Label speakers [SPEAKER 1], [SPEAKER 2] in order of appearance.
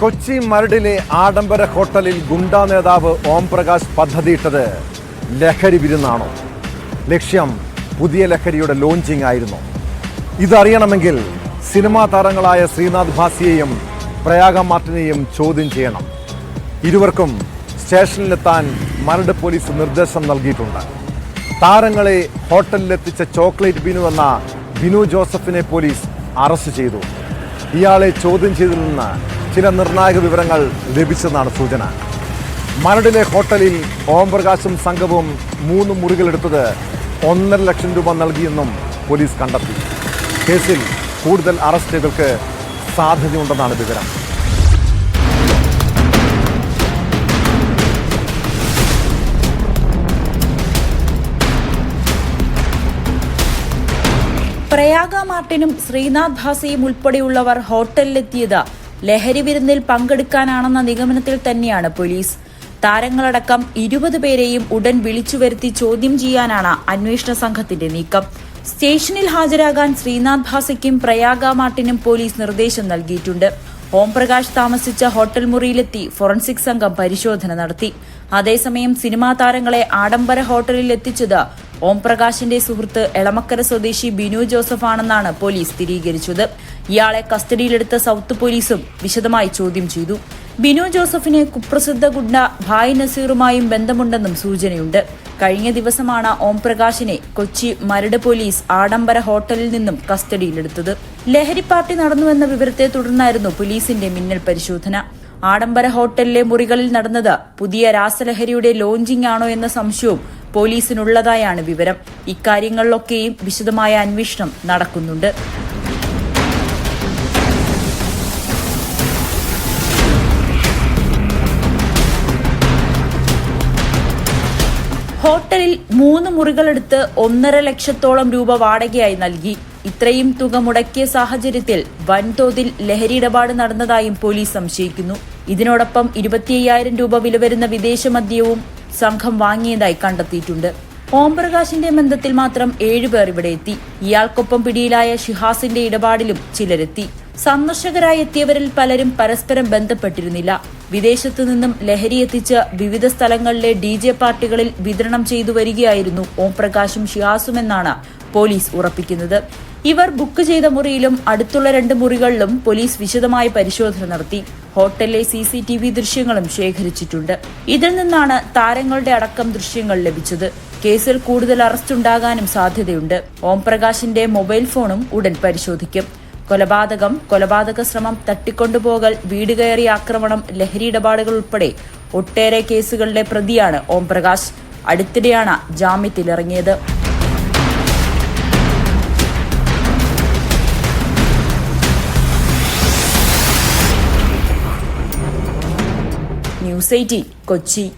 [SPEAKER 1] കൊച്ചി മരടിലെ ആഡംബര ഹോട്ടലിൽ ഗുണ്ടാ നേതാവ് ഓം പ്രകാശ് പദ്ധതിയിട്ടത് ലഹരി വിരുന്നാണോ? ലക്ഷ്യം പുതിയ ലഹരിയുടെ ലോഞ്ചിങ് ആയിരുന്നു. ഇതറിയണമെങ്കിൽ സിനിമാ താരങ്ങളായ ശ്രീനാഥ് ഭാസിയെയും പ്രയാഗ മാർട്ടിനെയും ചോദ്യം ചെയ്യണം. ഇരുവർക്കും സ്റ്റേഷനിലെത്താൻ മരട് പോലീസ് നിർദ്ദേശം നൽകിയിട്ടുണ്ട്. താരങ്ങളെ ഹോട്ടലിലെത്തിച്ച ചോക്ലേറ്റ് ബിനു എന്ന ബിനു ജോസഫിനെ പോലീസ് അറസ്റ്റ് ചെയ്തു. ഇയാളെ ചോദ്യം ചെയ്തിൽ നിന്ന് ചില നിർണായക വിവരങ്ങൾ ലഭിച്ചെന്നാണ് സൂചന. മരടിലെ ഹോട്ടലിൽ ഓംപ്രകാശും സംഘവും മൂന്ന് മുറികളെടുത്തത് ഒന്നര ലക്ഷം രൂപ നൽകിയെന്നും പോലീസ് കണ്ടെത്തി. കേസിൽ കൂടുതൽ അറസ്റ്റുകൾക്ക് സാധ്യതയുണ്ടെന്നാണ് വിവരം.
[SPEAKER 2] പ്രയാഗ മാർട്ടിനും ശ്രീനാഥ് ഭാസിയും ഉൾപ്പെടെയുള്ളവർ ഹോട്ടലിലെത്തിയത് ലഹരി വിരുന്നിൽ പങ്കെടുക്കാനാണെന്ന നിഗമനത്തിൽ തന്നെയാണ് പോലീസ്. താരങ്ങളടക്കം ഇരുപത് പേരെയും ഉടൻ വിളിച്ചു വരുത്തി ചോദ്യം ചെയ്യാനാണ് അന്വേഷണ സംഘത്തിന്റെ നീക്കം. സ്റ്റേഷനിൽ ഹാജരാകാൻ ശ്രീനാഥ് ഭാസയ്ക്കും പ്രയാഗ മാർട്ടിനും പോലീസ് നിർദ്ദേശം നൽകിയിട്ടുണ്ട്. ഓംപ്രകാശ് താമസിച്ച ഹോട്ടൽ മുറിയിലെത്തി ഫോറൻസിക് സംഘം പരിശോധന നടത്തി. അതേസമയം സിനിമാ താരങ്ങളെ ആഡംബര ഹോട്ടലിൽ എത്തിച്ചത് ഓംപ്രകാശിന്റെ സുഹൃത്ത് എളമക്കര സ്വദേശി ബിനു ജോസഫ് ആണെന്നാണ് പോലീസ് സ്ഥിരീകരിച്ചത്. ഇയാളെ കസ്റ്റഡിയിലെടുത്ത സൗത്ത് പോലീസും വിശദമായി ചോദ്യം ചെയ്തു. ബിനു ജോസഫിന് കുപ്രസിദ്ധ ഗുണ്ട ഭായ് നസീറുമായും ബന്ധമുണ്ടെന്നും സൂചനയുണ്ട്. കഴിഞ്ഞ ദിവസമാണ് ഓംപ്രകാശിനെ കൊച്ചി മരട് പോലീസ് ആഡംബര ഹോട്ടലിൽ നിന്നും കസ്റ്റഡിയിലെടുത്തത്. ലഹരി പാർട്ടി നടന്നുവെന്ന വിവരത്തെ തുടർന്നായിരുന്നു പോലീസിന്റെ മിന്നൽ പരിശോധന. ആഡംബര ഹോട്ടലിലെ മുറികളിൽ നടന്നത് പുതിയ രാസലഹരിയുടെ ലോഞ്ചിംഗ് ആണോ എന്ന സംശയവും പോലീസിനുള്ളതായാണ് വിവരം. ഇക്കാര്യങ്ങളിലൊക്കെയും വിശദമായ അന്വേഷണം നടക്കുന്നുണ്ട്. ഹോട്ടലിൽ മൂന്ന് മുറികളെടുത്ത് ഒന്നര ലക്ഷത്തോളം രൂപ വാടകയായി നൽകി. ഇത്രയും തുക മുടക്കിയ സാഹചര്യത്തിൽ വൻതോതിൽ ലഹരി ഇടപാട് നടന്നതായും പോലീസ് സംശയിക്കുന്നു. ഇതിനോടൊപ്പം ഇരുപത്തിയ്യായിരം രൂപ വില വരുന്ന വിദേശ മദ്യവും സംഘം വാങ്ങിയതായി കണ്ടെത്തിയിട്ടുണ്ട്. ഓംപ്രകാശിന്റെ ബന്ധത്തിൽ മാത്രം ഏഴുപേർ ഇവിടെ എത്തി. ഇയാൾക്കൊപ്പം പിടിയിലായ ഷിഹാസിന്റെ ഇടപാടിലും ചിലരെത്തി. സന്ദർശകരായി എത്തിയവരിൽ പലരും പരസ്പരം ബന്ധപ്പെട്ടിരുന്നില്ല. വിദേശത്തു നിന്നും ലഹരി എത്തിച്ച് വിവിധ സ്ഥലങ്ങളിലെ ഡി ജെ പാർട്ടികളിൽ വിതരണം ചെയ്തു വരികയായിരുന്നു ഓംപ്രകാശും ഷിഹാസുമെന്നാണ് പോലീസ് ഉറപ്പിക്കുന്നത്. ഇവർ ബുക്ക് ചെയ്ത മുറിയിലും അടുത്തുള്ള രണ്ട് മുറികളിലും പോലീസ് വിശദമായ പരിശോധന നടത്തി. ഹോട്ടലിലെ സി സി ടി വി ദൃശ്യങ്ങളും ശേഖരിച്ചിട്ടുണ്ട്. ഇതിൽ നിന്നാണ് താരങ്ങളുടെ അടക്കം ദൃശ്യങ്ങൾ ലഭിച്ചത്. കേസിൽ കൂടുതൽ അറസ്റ്റ് ഉണ്ടാകാനും സാധ്യതയുണ്ട്. ഓംപ്രകാശിന്റെ മൊബൈൽ ഫോണും ഉടൻ പരിശോധിക്കും. കൊലപാതകം കൊലപാതക ശ്രമം തട്ടിക്കൊണ്ടുപോകൽ വീട് കയറി ആക്രമണം ലഹരി ഇടപാടുകൾ ഉൾപ്പെടെ ഒട്ടേറെ കേസുകളിലെ പ്രതിയാണ് ഓംപ്രകാശ്. അടുത്തിടെയാണ് ജാമ്യത്തിലിറങ്ങിയത്. xây CD 個 G。